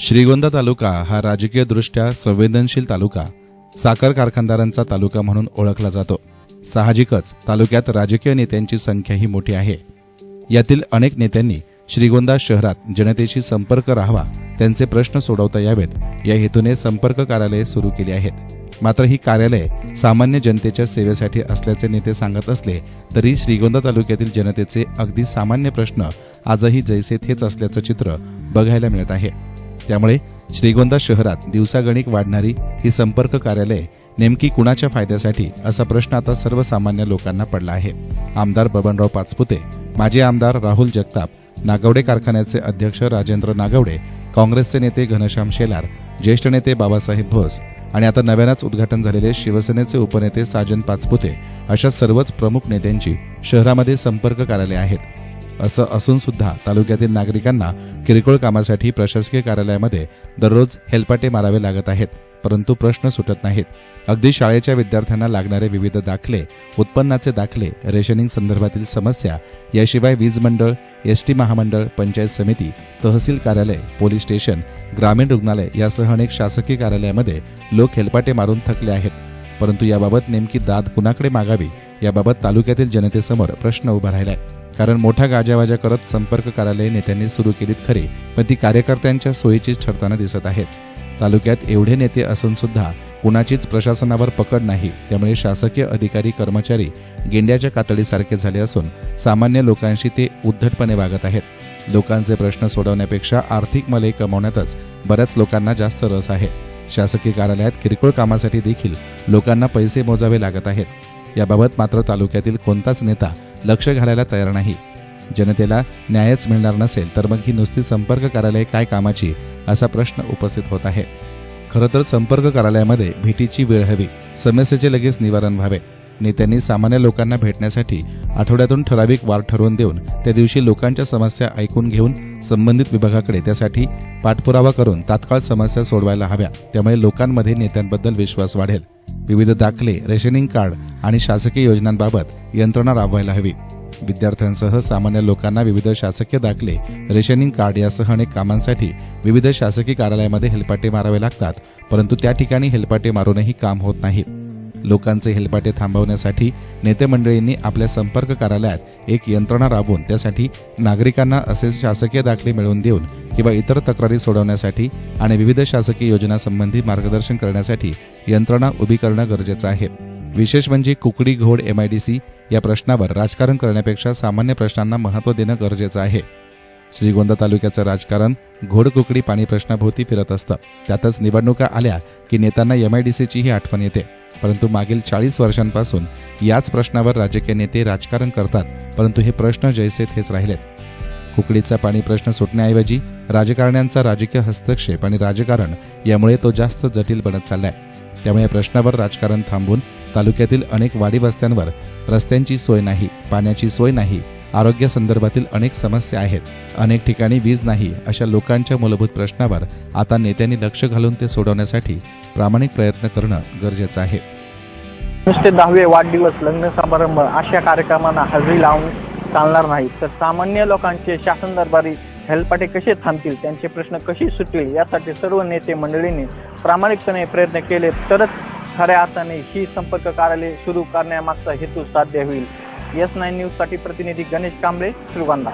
श्रीगोंदा तालुका हा राजकीयदृष्ट्या संवेदनशील तालुका. साखर कारखानदारांचा तालुका म्हणून ओळखला जातो. साहजिकच तालुक्यात राजकीय नेत्यांची संख्याही मोठी आहे. यातील अनेक नेत्यांनी श्रीगोंदा शहरात जनतेशी संपर्क राहावा त्यांचे प्रश्न सोडवता यावेत. या हेतूने संपर्क कार्यालये सुरू केली आहेत. मात्र ही कार्यालय सामान्य जनतेच्या सेवेसाठी असल्याचे नेते सांगत असले तरी श्रीगोंदा तालुक्यातील जनतेचे अगदी सामान्य प्रश्न आजही जैसे थेच असल्याचं चित्र बघायला मिळत आहे. त्यामुळे श्रीगोंदा शहरात दिवसागणिक वाढणारी ही संपर्क कार्यालय नेमकी कुणाच्या फायद्यासाठी असा प्रश्न आता सर्वसामान्य लोकांना पडला आहे. आमदार बबनराव पाचपुते माजी आमदार राहुल जगताप नागवडे कारखान्याचे अध्यक्ष राजेंद्र नागवडे काँग्रेसचे नेते घनश्याम शेलार ज्येष्ठ नेते बाबासाहेब भोस आणि आता नव्यानंच उद्घाटन झालेले शिवसेनेचे उपनेते साजन पाचपुते अशा सर्वच प्रमुख नेत्यांची शहरामध्ये संपर्क कार्यालय आहेत. असं असून सुद्धा तालुक्यातील नागरिकांना किरकोळ कामासाठी प्रशासकीय कार्यालयामध्ये दररोज हेलपाटे मारावे लागत आहेत. परंतु प्रश्न सुटत नाहीत. अगदी शाळेच्या विद्यार्थ्यांना लागणारे विविध दाखले उत्पन्नाचे दाखले रेशनिंग संदर्भातील समस्या याशिवाय वीज मंडळ एसटी महामंडळ पंचायत समिती तहसील कार्यालय पोलीस स्टेशन ग्रामीण रुग्णालय यासह अनेक शासकीय कार्यालयामध्ये लोक हेलपाटे मारून थकले आहेत. परंतु याबाबत नेमकी दाद कुणाकडे मागावी याबाबत तालुक्यातील जनतेसमोर प्रश्न उभा राहिलाय. कारण मोठा गाजावाजा करत संपर्क कार्यालय नेत्यांनी सुरू केलीत खरी पण ती कार्यकर्त्यांच्या सोयीचीच ठरताना दिसत आहेत. तालुक्यात एवढे नेते असून सुद्धा कुणाचीच प्रशासनावर पकड नाही. त्यामुळे शासकीय अधिकारी कर्मचारी गेंड्याच्या कातडीसारखे झाले असून सामान्य लोकांशी ते उद्धटपणे वागत आहेत. लोकांचे प्रश्न सोडवण्यापेक्षा आर्थिक मले कमावण्यातच बऱ्याच लोकांना जास्त रस आहे. शासकीय कार्यालयात किरकोळ कामासाठी देखील लोकांना पैसे मोजावे लागत आहेत. याबाबत मात्र तालुक्यातील कोणताच नेता लक्ष घालायला तयार नाही. जनतेला न्यायच मिळणार नसेल तर मग ही नुसती संपर्क कार्यालय काय कामाची? असा प्रश्न उपस्थित होत आहे. खरं तर संपर्क कार्यालयामध्ये भेटीची वेळ हवी. समस्येचे लगेच निवारण व्हावे. नेत्यांनी सामान्य लोकांना भेटण्यासाठी आठवड्यातून ठराविक वार ठरवून देऊन त्या दिवशी लोकांच्या समस्या ऐकून घेऊन संबंधित विभागाकडे त्यासाठी पाठपुरावा करून तात्काळ समस्या सोडवायला हव्या. त्यामुळे लोकांमध्ये नेत्यांबद्दल विश्वास वाढेल. विविध दाखले रेशनिंग कार्ड आणि शासकीय योजनांबाबत यंत्रणा राबवायला हवी. विद्यार्थ्यांसह सामान्य लोकांना विविध शासकीय दाखले रेशनिंग कार्ड यासह अनेक कामांसाठी विविध शासकीय कार्यालयामध्ये हेलपाटे मारावे लागतात परंतु त्या ठिकाणी हेलपाटे मारूनही काम होत नाही. लोकांचे हेलपाटे थांबवण्यासाठी नेते मंडळींनी आपल्या संपर्क कार्यालयात एक यंत्रणा राबवून त्यासाठी नागरिकांना असे शासकीय दाखले मिळवून देऊन किंवा इतर तक्रारी सोडवण्यासाठी आणि विविध शासकीय योजनांसंबंधी मार्गदर्शन करण्यासाठी यंत्रणा उभी करणं गरजेचं आहे. विशेष म्हणजे कुकडी घोड एमआयडीसी या प्रश्नावर राजकारण करण्यापेक्षा सामान्य प्रश्नांना महत्त्व देणं गरजेचं आहे. श्रीगोंदा तालुक्याचं राजकारण घोडकुकडी पाणी प्रश्नाभोवती फिरत असतं. त्यातच निवडणुका आल्या की नेत्यांना एमआयडीसीचीही आठवण येते. परंतु मागील चाळीस वर्षांपासून याच प्रश्नावर राजकीय नेते राजकारण करतात परंतु हे प्रश्न जैसे थेच राहिलेत. कुकडीचा पाणी प्रश्न सुटण्याऐवजी राजकारण्यांचा राजकीय हस्तक्षेप आणि राजकारण यामुळे तो जास्त जटिल बनत चाललाय. त्यामुळे या प्रश्नावर राजकारण थांबून तालुक्यातील अनेक वाडी वस्त्यांवर रस्त्यांची सोय नाही पाण्याची सोय नाही आरोग्य संदर्भातील अनेक समस्या आहेत. अनेक ठिकाणी वीज नाही अशा लोकांच्या मूलभूत प्रश्नावर आता नेत्यांनी लक्ष घालून ते सोडवण्यासाठी प्रामाणिक प्रयत्न करणं गरजेचं आहे. नुसते दहावे वाढदिवस लग्न समारंभ अशा कार्यक्रमांना हजेरी लावून चालणार नाही. तर सामान्य लोकांचे शासन दरबारी हेलपाटे कसे थांबतील त्यांचे प्रश्न कसे सुटतील यासाठी सर्व नेते मंडळींनी प्रामाणिकपणे प्रयत्न केले. तरच खऱ्या अर्थाने ही संपर्क कार्यालय सुरू करण्यामागचा हेतू साध्य होईल. एस नाईन न्यूजसाठी प्रतिनिधी गणेश कांबळे श्रीगोंदा.